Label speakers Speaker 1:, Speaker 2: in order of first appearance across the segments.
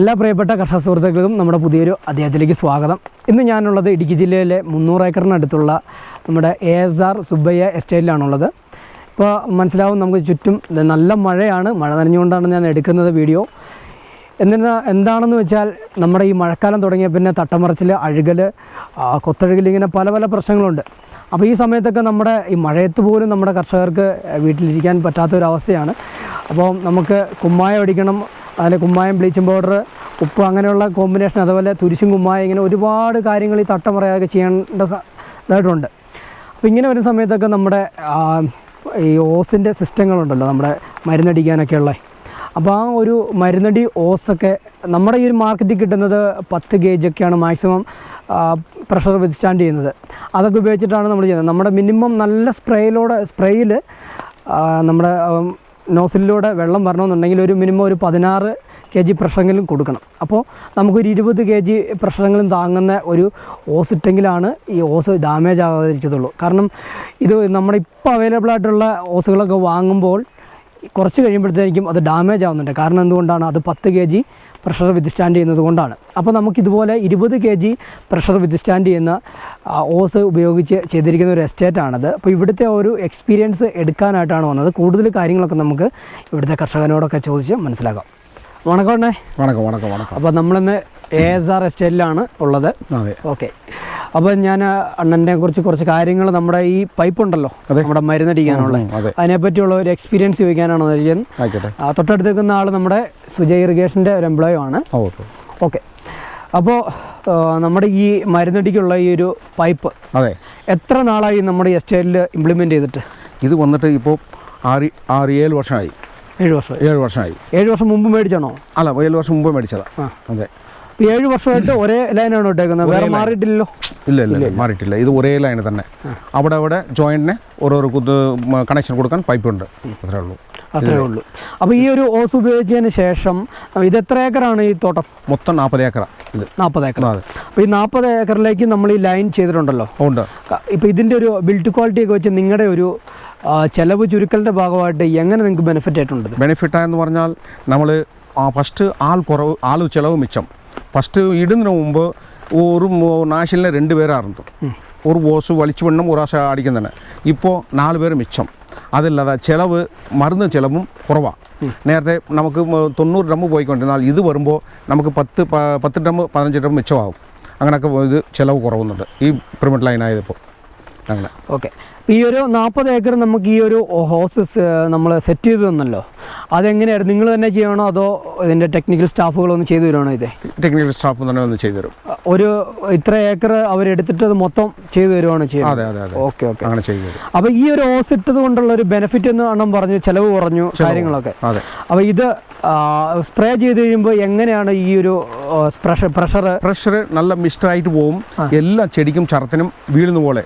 Speaker 1: എല്ലാ പ്രിയപ്പെട്ട കർഷക സുഹൃത്തുക്കൾക്കും നമ്മുടെ പുതിയൊരു അദ്ദേഹത്തിലേക്ക് സ്വാഗതം. ഇന്ന് ഞാനുള്ളത് ഇടുക്കി ജില്ലയിലെ മുന്നൂറ് ഏക്കറിനടുത്തുള്ള നമ്മുടെ എ എസ് ആർ സുബ്ബയ്യ എസ്റ്റേറ്റിലാണുള്ളത്. ഇപ്പോൾ മനസ്സിലാവും നമുക്ക് ചുറ്റും നല്ല മഴയാണ് മഴ നനഞ്ഞുകൊണ്ടാണ് ഞാൻ എടുക്കുന്നത് വീഡിയോ. എന്നിരുന്ന എന്താണെന്ന് വെച്ചാൽ നമ്മുടെ ഈ മഴക്കാലം തുടങ്ങിയ പിന്നെ തട്ടമറച്ചിൽ അഴുകൽ കൊത്തഴുകൽ ഇങ്ങനെ പല പല പ്രശ്നങ്ങളുണ്ട്. അപ്പോൾ ഈ സമയത്തൊക്കെ നമ്മുടെ ഈ മഴയത്ത് പോലും നമ്മുടെ കർഷകർക്ക് വീട്ടിലിരിക്കാൻ പറ്റാത്തൊരവസ്ഥയാണ്. അപ്പോൾ നമുക്ക് കുമ്മായം അടിക്കണം അതിൽ കുമ്മായം ബ്ലീച്ചിങ് പൗഡർ ഉപ്പ് അങ്ങനെയുള്ള കോമ്പിനേഷൻ അതുപോലെ തുരിശും കുമ്മായം ഇങ്ങനെ ഒരുപാട് കാര്യങ്ങൾ ഈ തട്ടമറയൊക്കെ ചെയ്യേണ്ട സ- ഇതായിട്ടുണ്ട്. അപ്പോൾ ഇങ്ങനെ വരുന്ന സമയത്തൊക്കെ നമ്മുടെ ഈ ഓസിന്റെ സിസ്റ്റങ്ങളുണ്ടല്ലോ നമ്മുടെ മരുന്നടിക്കാനൊക്കെ ഉള്ള അപ്പോൾ ആ ഒരു മരുന്നടി ഓസൊക്കെ നമ്മുടെ ഈ ഒരു മാർക്കറ്റിൽ കിട്ടുന്നത് പത്ത് ഗേജൊക്കെയാണ് മാക്സിമം പ്രഷർ വിത്ത്സ്റ്റാൻഡ് ചെയ്യുന്നത്. അതൊക്കെ ഉപയോഗിച്ചിട്ടാണ് നമ്മൾ ചെയ്യുന്നത്. നമ്മുടെ മിനിമം നല്ല സ്പ്രേയിലൂടെ സ്പ്രേയിൽ നമ്മുടെ നോസിലൂടെ വെള്ളം വരണമെന്നുണ്ടെങ്കിൽ ഒരു മിനിമം ഒരു പതിനാറ് കെ ജി പ്രഷറെങ്കിലും കൊടുക്കണം. അപ്പോൾ നമുക്കൊരു ഇരുപത് കെ ജി പ്രഷറെങ്കിലും താങ്ങുന്ന ഒരു ഓസ് ഇട്ടെങ്കിലാണ് ഈ ഓസ് ഡാമേജ് ആകാതിരിക്കത്തുള്ളൂ. കാരണം ഇത് നമ്മുടെ ഇപ്പോൾ അവൈലബിൾ ആയിട്ടുള്ള ഓസുകളൊക്കെ വാങ്ങുമ്പോൾ കുറച്ച് കഴിയുമ്പോഴത്തേക്കും അത് ഡാമേജ് ആവുന്നുണ്ട്. കാരണം എന്തുകൊണ്ടാണ്? അത് പത്ത് കെ ജി പ്രഷർ വിത്ത്സ്റ്റാൻഡ് ചെയ്യുന്നത് കൊണ്ടാണ്. അപ്പോൾ നമുക്കിതുപോലെ ഇരുപത് കെ ജി പ്രഷർ വിത്ത്സ്റ്റാൻഡ് ചെയ്യുന്ന ഓസ് ഉപയോഗിച്ച് ചെയ്തിരിക്കുന്ന ഒരു എസ്റ്റേറ്റാണത് അപ്പോൾ ഇവിടുത്തെ ഒരു എക്സ്പീരിയൻസ് എടുക്കാനായിട്ടാണ് വന്നത്. കൂടുതൽ കാര്യങ്ങളൊക്കെ നമുക്ക് ഇവിടുത്തെ കർഷകനോടൊക്കെ ചോദിച്ച് മനസ്സിലാക്കാം. വണക്കം അണ്ണേ.
Speaker 2: വണക്കം വണക്കം വണക്കം.
Speaker 1: അപ്പോൾ നമ്മളിന്ന് എ എസ് ആർ എസ്റ്റേറ്റിലാണ് ഉള്ളത്.
Speaker 2: അതെ.
Speaker 1: ഓക്കെ. അപ്പോൾ ഞാൻ അണ്ണനെ കുറിച്ച് കുറച്ച് കാര്യങ്ങൾ നമ്മുടെ ഈ പൈപ്പ് ഉണ്ടല്ലോ. നമ്മുടെ മരുന്നടിക്കാനുള്ള. അതിനെപ്പറ്റിയുള്ള ഒരു എക്സ്പീരിയൻസ് ചോദിക്കാനാണ് തൊട്ടടുത്ത് നിൽക്കുന്ന ആൾ നമ്മുടെ സുജയ് ഇറിഗേഷന്റെ ഒരു എംപ്ലോയി ആണ്.
Speaker 2: Okay
Speaker 1: okay. അപ്പോൾ നമ്മുടെ ഈ മരുന്നടിക്കുള്ള ഈ ഒരു പൈപ്പ്
Speaker 2: അതെ.
Speaker 1: എത്ര നാളായി നമ്മുടെ എസ്റ്റേറ്റിൽ ഇംപ്ലിമെന്റ് ചെയ്തിട്ട്?
Speaker 2: ഇത് വന്നിട്ട് ഇപ്പോൾ ആറ് ആറ് ഏഴ് വർഷമായി.
Speaker 1: ഏഴ് വർഷം.
Speaker 2: ഏഴ് വർഷമായി.
Speaker 1: ഏഴ് വർഷം മുമ്പ് മേടിച്ചാണോ?
Speaker 2: അല്ല ഏഴ് വർഷം മുമ്പ് മേടിച്ചതാ.
Speaker 1: ആ.
Speaker 2: അതെ.
Speaker 1: ഏഴ് വർഷമായിട്ട് ഒരേ ലൈനാണ് ഇട്ടേക്കുന്നത്? വേറെ മാറിയിട്ടില്ലല്ലോ?
Speaker 2: ഇല്ല ഇല്ല മാറിയിട്ടില്ല. ഇത് ഒരേ ലൈൻ തന്നെ. അവിടെ അവിടെ ജോയിന്റിന് ഓരോരോ കുത്ത് കണക്ഷൻ കൊടുക്കാൻ പൈപ്പ് ഉണ്ട്. അത്രേ ഉള്ളൂ.
Speaker 1: അത്രേ ഉള്ളൂ. അപ്പോൾ ഈ ഒരു ഓസ് ഉപയോഗിച്ചതിന് ശേഷം ഇത് എത്ര ഏക്കറാണ് ഈ തോട്ടം?
Speaker 2: മൊത്തം നാൽപ്പത് ഏക്കറ ഇത്.
Speaker 1: നാൽപ്പത് ഏക്കർ അപ്പോൾ ഈ നാൽപ്പത് ഏക്കറിലേക്ക് നമ്മൾ ഈ ലൈൻ ചെയ്തിട്ടുണ്ടല്ലോ.
Speaker 2: ഉണ്ട്.
Speaker 1: ഇപ്പോൾ ഇതിന്റെ ഒരു ബിൽഡ് ക്വാളിറ്റി ഒക്കെ വെച്ച് നിങ്ങളുടെ ഒരു ചെലവ് ചുരുക്കലിന്റെ ഭാഗമായിട്ട് എങ്ങനെ നിങ്ങൾക്ക് ബെനിഫിറ്റ് ആയിട്ടുണ്ട്?
Speaker 2: ബെനിഫിറ്റ് ആയെന്ന് പറഞ്ഞാൽ നമ്മൾ ഫസ്റ്റ് ആൾ കുറവ് ആൾ ചിലവ് മിച്ചം. ഫസ്റ്റ് ഇടുന്നതിന് മുമ്പ് ഒരു നാശിലിനെ രണ്ട് പേരായിരുന്നു ഒരു ബോസ് വലിച്ചു വെണ്ണം ഒരു ആശ അടിക്കുന്നതിന് ഇപ്പോൾ നാല് പേര് മിച്ചം. അതല്ലാതെ ചിലവ് മരുന്ന് ചിലവും കുറവാണ് നേരത്തെ നമുക്ക് തൊണ്ണൂറ് ഡ്രമ്മ് പോയിക്കൊണ്ടിരുന്നാൽ ഇത് വരുമ്പോൾ നമുക്ക് പത്ത് പത്ത് ഡ്രമ്മ് പതിനഞ്ച് ഡ്രമ്മ് മിച്ചമാകും. അങ്ങനെയൊക്കെ ഇത് ചിലവ് കുറവുന്നുണ്ട്. ഈ പെർമിറ്റ് ലൈനായതിപ്പോൾ അങ്ങനെ.
Speaker 1: ഓക്കെ ഈ ഒരു നാൽപ്പത് ഏക്കർ നമുക്ക് ഈ ഒരു ഹോസസ് നമ്മൾ സെറ്റ് ചെയ്ത് തന്നല്ലോ. അതെങ്ങനെയായിരുന്നു? നിങ്ങൾ തന്നെ ചെയ്യണോ അതോ ഇതിന്റെ ടെക്നിക്കൽ സ്റ്റാഫുകളൊന്നും ചെയ്തു തരുവാണോ ഇത്?
Speaker 2: ടെക്നിക്കൽ സ്റ്റാഫ് തന്നെ ഒന്ന് ചെയ്തു തരും.
Speaker 1: ഒരു ഇത്ര ഏക്കർ അവരെടുത്തിട്ട് അത് മൊത്തം ചെയ്തു തരുവാണോ ചെയ്യുന്നത്?
Speaker 2: അതെ അതെ അതെ.
Speaker 1: Okay okay.
Speaker 2: അങ്ങനെ ചെയ്തു തരും.
Speaker 1: അപ്പോൾ ഈ ഒരു ഹോസ് ഇട്ടത് കൊണ്ടുള്ള ഒരു ബെനിഫിറ്റ് എന്ന് അണ്ണം പറഞ്ഞു ചിലവ് കുറഞ്ഞു കാര്യങ്ങളൊക്കെ. അപ്പോൾ ഇത് സ്പ്രേ ചെയ്ത് കഴിയുമ്പോൾ എങ്ങനെയാണ് ഈ ഒരു പ്രഷർ പ്രഷർ
Speaker 2: നല്ല മിസ്റ്റായിട്ട് പോകും എല്ലാ ചെടിക്കും ചറത്തിനും വീഴുന്ന പോലെ.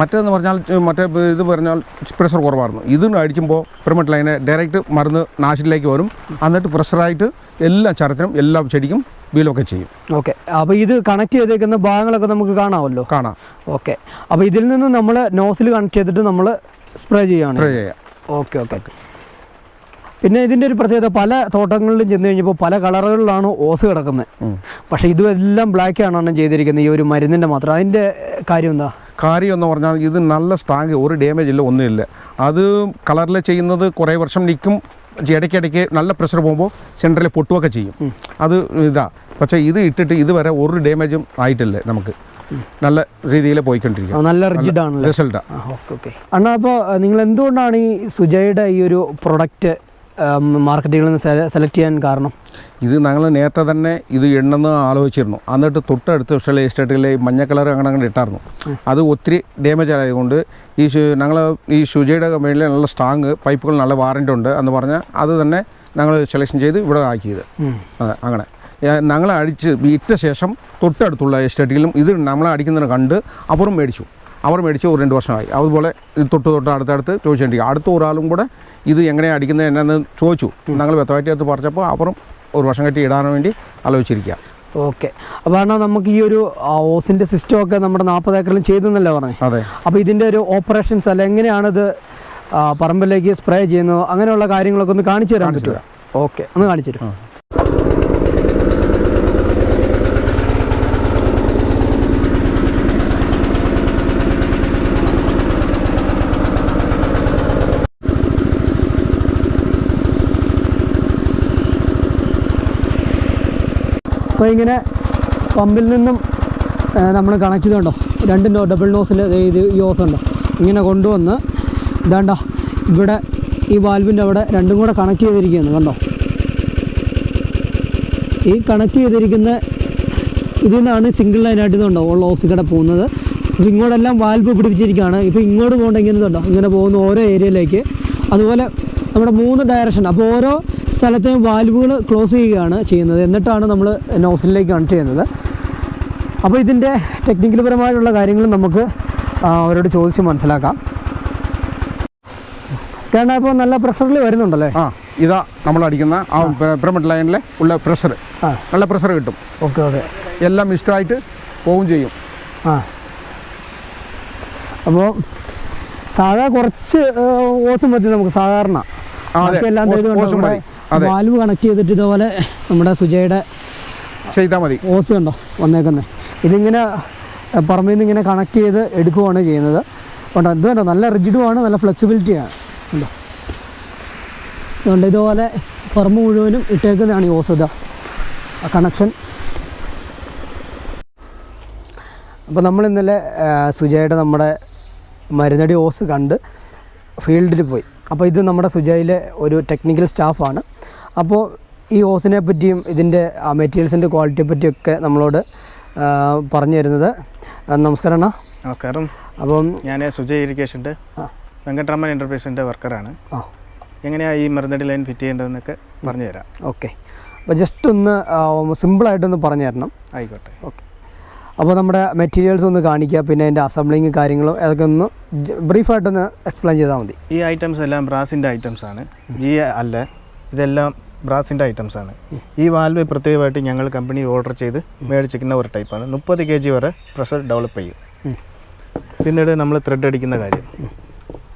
Speaker 2: മറ്റേതെന്ന് പറഞ്ഞാൽ മറ്റേ ഇത് പറഞ്ഞാൽ പ്രഷർ കുറവായിരുന്നു. ഇതിന് അടിക്കുമ്പോൾ പെർമറ്റ് ലൈനെ ഡയറക്റ്റ് മരുന്ന് നാശിലേക്ക് വരും. എന്നിട്ട് പ്രഷറായിട്ട് എല്ലാ ചരത്തിനും എല്ലാ ചെടിക്കും വീലൊക്കെ ചെയ്യും.
Speaker 1: ഓക്കെ. അപ്പോൾ ഇത് കണക്ട് ചെയ്തേക്കുന്ന ഭാഗങ്ങളൊക്കെ നമുക്ക് കാണാമല്ലോ?
Speaker 2: കാണാം.
Speaker 1: ഓക്കെ. അപ്പോൾ ഇതിൽ നിന്ന് നമ്മൾ നോസിൽ കണക്ട് ചെയ്തിട്ട് നമ്മൾ സ്പ്രേ ചെയ്യാണ്
Speaker 2: സ്പ്രേ ചെയ്യാം.
Speaker 1: Okay okay. പിന്നെ ഇതിന്റെ ഒരു പ്രത്യേകത പല തോട്ടങ്ങളിലും ചെന്ന് കഴിഞ്ഞപ്പോൾ പല കളറുകളിലാണ് ഓസ് കിടക്കുന്നത്. പക്ഷെ ഇതുമെല്ലാം ബ്ലാക്ക് ആണ് ചെയ്തിരിക്കുന്നത് ഈ ഒരു മരുന്നിന്റെ മാത്രം. അതിന്റെ കാര്യം എന്താ?
Speaker 2: കാര്യം എന്ന് പറഞ്ഞാൽ ഇത് നല്ല സ്ട്രാങ് ഒരു ഡാമേജ് ഇല്ല ഒന്നുമില്ല. അത് കളറിൽ ചെയ്യുന്നത് കുറേ വർഷം നിൽക്കും. ഇടയ്ക്കിടയ്ക്ക് നല്ല പ്രഷർ പോകുമ്പോൾ സെന്ററിൽ പൊട്ടുകയൊക്കെ ചെയ്യും. അത് ഇതാ. പക്ഷേ ഇത് ഇട്ടിട്ട് ഇതുവരെ ഒരു ഡാമേജും ആയിട്ടില്ല നമുക്ക്. നല്ല രീതിയിൽ പോയിക്കൊണ്ടിരിക്കും.
Speaker 1: നല്ല റിജിഡ് ആണ്
Speaker 2: റിസൾട്ടാണ്
Speaker 1: ഓക്കെ ഓക്കെ. അണ്ണാ അപ്പോൾ നിങ്ങൾ എന്തുകൊണ്ടാണ് ഈ സുജയുടെ ഈ ഒരു പ്രൊഡക്റ്റ് മാർക്കറ്റുകളിൽ നിന്ന് സെലക്ട് ചെയ്യാൻ കാരണം?
Speaker 2: ഇത് ഞങ്ങൾ നേരത്തെ തന്നെ ഇത് എണ്ണെന്ന് ആലോചിച്ചിരുന്നു. എന്നിട്ട് തൊട്ടടുത്ത ഇഷ്ടമുള്ള എസ്റ്റേറ്റിലെ ഈ മഞ്ഞ കളർ അങ്ങനെ അങ്ങനെ ഇട്ടായിരുന്നു. അത് ഒത്തിരി ഡാമേജ് ആയതുകൊണ്ട് ഈ ഞങ്ങൾ ഈ ഷുജയുടെ കമ്പനിയിൽ നല്ല സ്ട്രാങ് പൈപ്പുകൾ നല്ല വാറന്റ് ഉണ്ട് എന്ന് പറഞ്ഞാൽ അത് തന്നെ ഞങ്ങൾ സെലക്ഷൻ ചെയ്ത് ഇവിടെ ആക്കിയത്. അതെ അങ്ങനെ. ഞങ്ങൾ അടിച്ച് വിറ്റ ശേഷം തൊട്ടടുത്തുള്ള എസ്റ്റേറ്റുകളിലും ഇത് നമ്മളെ അടിക്കുന്നതിനെ കണ്ട് അപ്പുറം മേടിച്ചു. അവർ മേടിച്ച് ഒരു രണ്ട് വർഷമായി. അതുപോലെ ഇത് തൊട്ട് തൊട്ട് അടുത്തടുത്ത് ചോദിച്ചുകൊണ്ടിരിക്കുക അടുത്ത ഒരാളും കൂടെ ഇത് എങ്ങനെയാണ് അടിക്കുന്നത് എന്നാന്ന് ചോദിച്ചു. ഞങ്ങൾ അത് പറഞ്ഞപ്പോൾ അവരും ഒരു വർഷം കെട്ടി ഇടാൻ വേണ്ടി ആലോചിച്ചിരിക്കുക.
Speaker 1: ഓക്കെ. അപ്പോൾ നമുക്ക് ഈ ഒരു ഓസിന്റെ സിസ്റ്റം ഒക്കെ നമ്മുടെ നാൽപ്പത് ഏക്കറിലും ചെയ്തെന്നല്ലേ പറഞ്ഞു?
Speaker 2: അതെ.
Speaker 1: അപ്പോൾ ഇതിന്റെ ഒരു ഓപ്പറേഷൻസ് അല്ല എങ്ങനെയാണിത് പറമ്പിലേക്ക് സ്പ്രേ ചെയ്യുന്നത്? അങ്ങനെയുള്ള കാര്യങ്ങളൊക്കെ ഒന്ന് കാണിച്ചു തരാൻ പറ്റുമോ? ഓക്കെ. ഒന്ന് കാണിച്ചു തരും. അപ്പോൾ ഇങ്ങനെ പമ്പിൽ നിന്നും നമ്മൾ കണക്ട് ചെയ്തുണ്ടോ? രണ്ട് നോ ഡബിൾ നോസിൽ ഇത് ഈ ഓസ് ഉണ്ടോ? ഇങ്ങനെ കൊണ്ടുവന്ന് ഇതാണ്ട ഇവിടെ ഈ വാൽവിന്റെ അവിടെ രണ്ടും കൂടെ കണക്ട് ചെയ്തിരിക്കുകയാണ് കണ്ടോ? ഈ കണക്ട് ചെയ്തിരിക്കുന്ന ഇതിൽ നിന്നാണ് സിംഗിൾ ലൈനായിട്ട് ഇതുണ്ടോ ഉള്ള ഓസ് കൂടെ പോകുന്നത്. അപ്പോൾ ഇങ്ങോട്ടെല്ലാം വാൽവ് പിടിപ്പിച്ചിരിക്കുകയാണ്. ഇപ്പോൾ ഇങ്ങോട്ട് പോകണമെങ്കിൽ ഇതുണ്ടോ ഇങ്ങനെ പോകുന്ന ഓരോ ഏരിയയിലേക്ക് അതുപോലെ നമ്മുടെ മൂന്ന് ഡയറക്ഷൻ അപ്പോൾ ഓരോ സ്ഥലത്തെയും വാൽവുകൾ ക്ലോസ് ചെയ്യുകയാണ് ചെയ്യുന്നത്. എന്നിട്ടാണ് നമ്മൾ നോസിലേക്ക് കണക്ട് ചെയ്യുന്നത്. അപ്പോൾ ഇതിന്റെ ടെക്നിക്കൽ പരമായിട്ടുള്ള കാര്യങ്ങൾ നമുക്ക് അവരോട് ചോദിച്ച് മനസ്സിലാക്കാം. കാരണം ഇപ്പോൾ നല്ല പ്രഷറിൽ വരുന്നുണ്ടല്ലേ?
Speaker 2: ആ ഇതാ നമ്മൾ അടിക്കുന്ന ആ പിരമിഡ് ലൈനിലെ ഉള്ള പ്രഷർ നല്ല പ്രഷർ കിട്ടും.
Speaker 1: Okay okay.
Speaker 2: എല്ലാം ഇഷ്ടമായിട്ട് പോവും ചെയ്യും.
Speaker 1: ആ. അപ്പോൾ സാധാ കുറച്ച് ഓസം മതി നമുക്ക് സാധാരണ.
Speaker 2: ആ, അതെ. അതെ.
Speaker 1: വാൽവ് കണക്ട് ചെയ്തിട്ട് ഇതുപോലെ നമ്മുടെ സുജയുടെ
Speaker 2: ചെയ്താൽ മതി.
Speaker 1: ഓസ് കണ്ടോ? വന്നേക്കുന്നത് ഇതിങ്ങനെ പറമ്പിൽ നിന്ന് ഇങ്ങനെ കണക്ട് ചെയ്ത് എടുക്കുകയാണ് ചെയ്യുന്നത്. അതുകൊണ്ട് ഇത് കണ്ടോ? നല്ല റിജിഡുമാണ് നല്ല ഫ്ലെക്സിബിലിറ്റിയാണ് ഉണ്ടോ അതുകൊണ്ട് ഇതുപോലെ പറമ്പ് മുഴുവനും ഇട്ടേക്കുന്നതാണ് ഈ ഓസ് ഇതാ. ആ കണക്ഷൻ അപ്പോൾ നമ്മൾ ഇന്നലെ സുജയുടെ നമ്മുടെ മരുന്നടി ഓസ് കണ്ട് ഫീൽഡിൽ പോയി. അപ്പോൾ ഇത് നമ്മുടെ സുജയിലെ ഒരു ടെക്നിക്കൽ സ്റ്റാഫാണ് അപ്പോൾ ഈ ഓസിനെ പറ്റിയും ഇതിന്റെ മെറ്റീരിയൽസിന്റെ ക്വാളിറ്റിയെ പറ്റിയൊക്കെ നമ്മളോട് പറഞ്ഞു തരുന്നത്. നമസ്കാരം അണ്ണ.
Speaker 3: നമസ്കാരം.
Speaker 1: അപ്പം
Speaker 3: ഞാൻ സുജയ്
Speaker 1: ഇരിക്കേഷന്റെ.
Speaker 3: വെങ്കട്ടരാമൻ എന്റർപ്രൈസിന്റെ വർക്കറാണ്.
Speaker 1: ആ.
Speaker 3: എങ്ങനെയാണ് ഈ മരുന്നടി ലൈൻ ഫിറ്റ് ചെയ്യേണ്ടതെന്നൊക്കെ പറഞ്ഞു തരാം.
Speaker 1: ഓക്കെ. അപ്പോൾ ജസ്റ്റ് ഒന്ന് സിമ്പിളായിട്ടൊന്ന് പറഞ്ഞു തരണം.
Speaker 3: ആയിക്കോട്ടെ.
Speaker 1: ഓക്കെ. അപ്പോൾ നമ്മുടെ മെറ്റീരിയൽസ് ഒന്ന് കാണിക്കുക പിന്നെ അതിന്റെ അസംബ്ലിങ് കാര്യങ്ങളും അതൊക്കെ ഒന്ന് ബ്രീഫായിട്ടൊന്ന് എക്സ്പ്ലെയിൻ ചെയ്താൽ മതി.
Speaker 3: ഈ ഐറ്റംസ് എല്ലാം ബ്രാസിന്റെ ഐറ്റംസ് ആണ് ജി അല്ല ഇതെല്ലാം ബ്രാസിന്റെ ഐറ്റംസ് ആണ് ഈ വാൽവ് പ്രത്യേകമായിട്ട് ഞങ്ങൾ കമ്പനി ഓർഡർ ചെയ്ത് മേടിച്ചിരിക്കുന്ന ഒരു ടൈപ്പാണ്. മുപ്പത് കെ ജി വരെ പ്രഷർ ഡെവലപ്പ് ചെയ്യും. പിന്നീട് നമ്മൾ ത്രെഡ് അടിക്കുന്ന കാര്യം.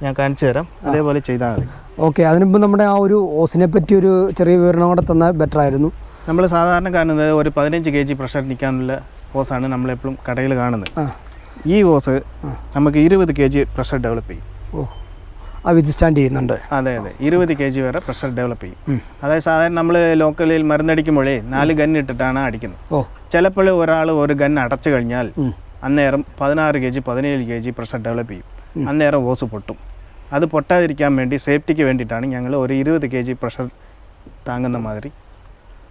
Speaker 3: ഞാൻ കാണിച്ചു തരാം. അതേപോലെ ചെയ്താൽ മതി.
Speaker 1: ഓക്കെ അതിനുമ്പോൾ നമ്മുടെ ആ ഒരു ഓസിനെ പറ്റി ഒരു ചെറിയ വിവരണം കൂടെ തന്നാൽ ബെറ്റർ ആയിരുന്നു.
Speaker 3: നമ്മൾ സാധാരണ കാണുന്നത് ഒരു പതിനഞ്ച് കെ ജി പ്രഷർ നിൽക്കാനുള്ള ഓസാണ് നമ്മളെപ്പോഴും കടയിൽ കാണുന്നത്. ഈ ഓസ് നമുക്ക് ഇരുപത് കെ ജി പ്രഷർ ഡെവലപ്പ് ചെയ്യും.
Speaker 1: ഓ. ആ വിത്ത് സ്റ്റാൻഡ് ചെയ്യുന്നുണ്ട്.
Speaker 3: അതെ അതെ. ഇരുപത് കെ ജി വരെ പ്രഷർ ഡെവലപ്പ് ചെയ്യും. അതായത് സാധാരണ നമ്മൾ ലോക്കലിൽ മരുന്നടിക്കുമ്പോഴേ നാല് ഗൺ ഇട്ടിട്ടാണ് അടിക്കുന്നത്.
Speaker 1: ഓ.
Speaker 3: ചിലപ്പോൾ ഒരാൾ ഒരു ഗൺ അടച്ചു കഴിഞ്ഞാൽ അന്നേരം പതിനാറ് കെ ജി പതിനേഴ് കെ ജി പ്രഷർ ഡെവലപ്പ് ചെയ്യും അന്നേരം ഓസ് പൊട്ടും. അത് പൊട്ടാതിരിക്കാൻ വേണ്ടി സേഫ്റ്റിക്ക് വേണ്ടിയിട്ടാണ് ഞങ്ങൾ ഒരു ഇരുപത് കെ ജി പ്രഷർ താങ്ങുന്ന മാതിരി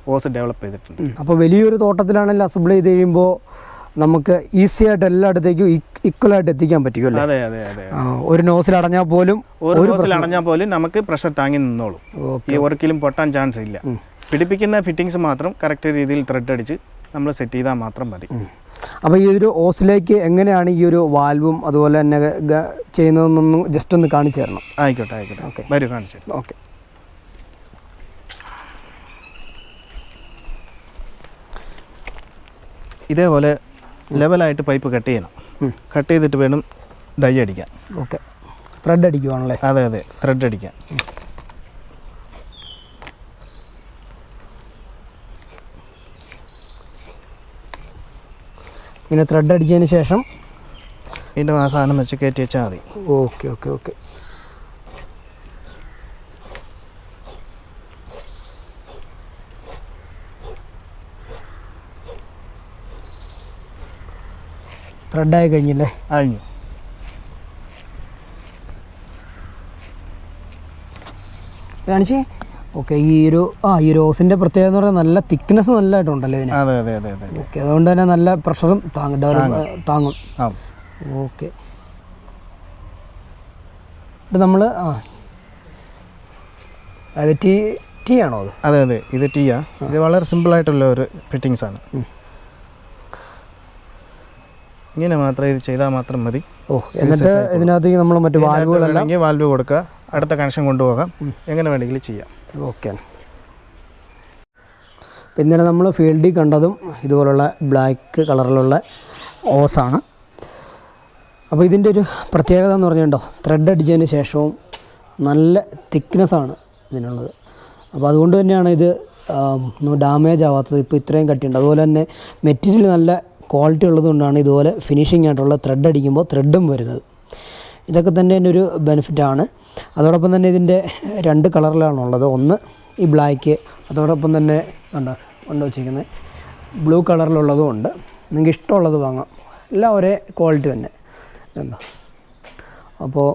Speaker 3: ഓസ് ഡെവലപ്പ് ചെയ്തിട്ടുണ്ട്.
Speaker 1: അപ്പോൾ വലിയൊരു തോട്ടത്തിലാണെങ്കിൽ അസംബിൾ ചെയ്ത് കഴിയുമ്പോൾ നമുക്ക് ഈസി ആയിട്ട് എല്ലായിടത്തേക്കും ഈക്വൽ ആയിട്ട് എത്തിക്കാൻ പറ്റുമല്ലോ?
Speaker 3: അതെ അതെ അതെ
Speaker 1: ഒരു നോസിൽ അടഞ്ഞാൽ പോലും
Speaker 3: ഒരു നോസിൽ അടഞ്ഞാൽ പോലും നമുക്ക് പ്രഷർ താങ്ങി നിന്നോളും. ഈ ഒരിക്കലും പൊട്ടാൻ ചാൻസ് ഇല്ല. പിടിപ്പിക്കുന്ന ഫിറ്റിങ്സ് മാത്രം കറക്റ്റ് രീതിയിൽ ത്രെഡ് അടിച്ച് നമ്മൾ സെറ്റ് ചെയ്താൽ മാത്രം മതി.
Speaker 1: അപ്പോൾ ഈ ഒരു ഓസിലേക്ക് എങ്ങനെയാണ് ഈ ഒരു വാൽവും അതുപോലെ തന്നെ ചെയ്യുന്നതെന്നൊന്നും ജസ്റ്റ് ഒന്ന് കാണിച്ചു തരണം.
Speaker 3: ആയിക്കോട്ടെ ആയിക്കോട്ടെ. ഓക്കെ വരൂ കാണിച്ചു തരാം.
Speaker 1: ഓക്കെ
Speaker 3: ഇതേപോലെ ലെവലായിട്ട് പൈപ്പ് കട്ട് ചെയ്യണം. കട്ട് ചെയ്തിട്ട് വേണം ഡൈ അടിക്കാൻ.
Speaker 1: ഓക്കെ. ത്രെഡ് അടിക്കുവാണല്ലേ?
Speaker 3: അതെ അതെ. ത്രെഡ് അടിക്കാൻ.
Speaker 1: പിന്നെ ത്രെഡ് അടിച്ചതിന് ശേഷം?
Speaker 3: ഇതിന്റെ ആ സാധനം വെച്ച് കയറ്റി വെച്ചാൽ മതി.
Speaker 1: Okay okay okay. ത്രെഡായി കഴിഞ്ഞില്ലേ?
Speaker 3: കഴിഞ്ഞു.
Speaker 1: കാണിച്ചേ? ഓക്കെ ഈ ഒരു ആ ഈ റോസിന്റെ പ്രത്യേകത എന്ന് പറഞ്ഞാൽ നല്ല തിക്നെസ് നല്ലതായിട്ടുണ്ടല്ലേ ഇതിന്?
Speaker 3: അതെ അതെ അതെ അതെ.
Speaker 1: ഓക്കെ അതുകൊണ്ട് തന്നെ നല്ല പ്രഷറും താങ്ങും താങ്ങും. ഓക്കെ. ഇത് നമ്മൾ ആ. അത് ടീ ടീ ആണോ അത്?
Speaker 3: അതെ അതെ ഇത് ടീയാണ് ഇത് വളരെ സിമ്പിളായിട്ടുള്ള ഒരു ഫിറ്റിങ്സ് ആണ് ഇങ്ങനെ മാത്രം ഇത് ചെയ്താൽ മാത്രം മതി.
Speaker 1: ഓ എന്നിട്ട് ഇതിനകത്തേക്ക് നമ്മൾ മറ്റു വാൽവുകളെല്ലാം?
Speaker 3: വേണമെങ്കിൽ വാൽവ് കൊടുക്കുക. അടുത്ത കണക്ഷൻ കൊണ്ടുപോകാം. എങ്ങനെ വേണമെങ്കിലും ചെയ്യാം.
Speaker 1: ഓക്കെ. പിന്നീട് നമ്മൾ ഫീൽഡിൽ കണ്ടതും ഇതുപോലുള്ള ബ്ലാക്ക് കളറിലുള്ള ഓസാണ് അപ്പോൾ ഇതിന്റെ ഒരു പ്രത്യേകത എന്ന് പറഞ്ഞുണ്ടോ ത്രെഡ് അടിച്ചതിന് ശേഷവും നല്ല തിക്നെസ്സാണ് ഇതിനുള്ളത്. അപ്പോൾ അതുകൊണ്ട് തന്നെയാണ് ഇത് ഡാമേജ് ആവാത്തത്. ഇപ്പോൾ ഇത്രയും കട്ടിയുണ്ട്. അതുപോലെ തന്നെ മെറ്റീരിയൽ നല്ല ക്വാളിറ്റി ഉള്ളതുകൊണ്ടാണ് ഇതുപോലെ ഫിനിഷിംഗ് ആയിട്ടുള്ള ത്രെഡ് അടിക്കുമ്പോൾ ത്രെഡും വരുന്നത്. ഇതൊക്കെ തന്നെ എന്റെ ഒരു ബെനിഫിറ്റാണ് അതോടൊപ്പം തന്നെ ഇതിന്റെ രണ്ട് കളറിലാണുള്ളത് ഒന്ന് ഈ ബ്ലാക്ക് അതോടൊപ്പം തന്നെ ഉണ്ട് കൊണ്ട് വെച്ചിരിക്കുന്നത് ബ്ലൂ കളറിലുള്ളതും ഉണ്ട്. നിങ്ങൾക്ക് ഇഷ്ടമുള്ളത് വാങ്ങാം. എല്ലാം ഒരേ ക്വാളിറ്റി തന്നെ. ഉണ്ടോ അപ്പോൾ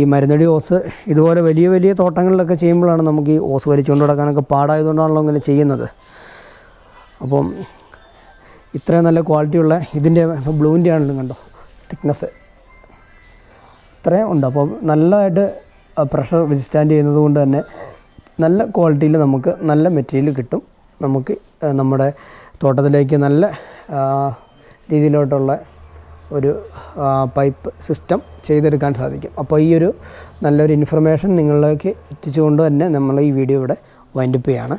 Speaker 1: ഈ മരുന്നടി ഓസ് ഇതുപോലെ വലിയ വലിയ തോട്ടങ്ങളിലൊക്കെ ചെയ്യുമ്പോഴാണ് നമുക്ക് ഈ ഓസ് വലിച്ചുകൊണ്ട് നടക്കാനൊക്കെ പാടായതുകൊണ്ടാണല്ലോ ഇങ്ങനെ ചെയ്യുന്നത്. അപ്പം ഇത്രയും നല്ല ക്വാളിറ്റിയുള്ള ഇതിന്റെ ബ്ലൂവിന്റെ ആണെങ്കിലും കണ്ടോ? തിക്നെസ് ഇത്രയും ഉണ്ട്. അപ്പോൾ നല്ലതായിട്ട് പ്രഷർ വിസ്റ്റാൻഡ് ചെയ്യുന്നത് കൊണ്ട് തന്നെ നല്ല ക്വാളിറ്റിയിൽ നമുക്ക് നല്ല മെറ്റീരിയൽ കിട്ടും. നമുക്ക് നമ്മുടെ തോട്ടത്തിലേക്ക് നല്ല രീതിയിലോട്ടുള്ള ഒരു പൈപ്പ് സിസ്റ്റം ചെയ്തെടുക്കാൻ സാധിക്കും. അപ്പോൾ ഈ ഒരു നല്ലൊരു ഇൻഫർമേഷൻ നിങ്ങളിലേക്ക് എത്തിച്ചുകൊണ്ട് തന്നെ നമ്മൾ ഈ വീഡിയോ ഇവിടെ വൈൻഡപ്പ് ചെയ്യാണ്.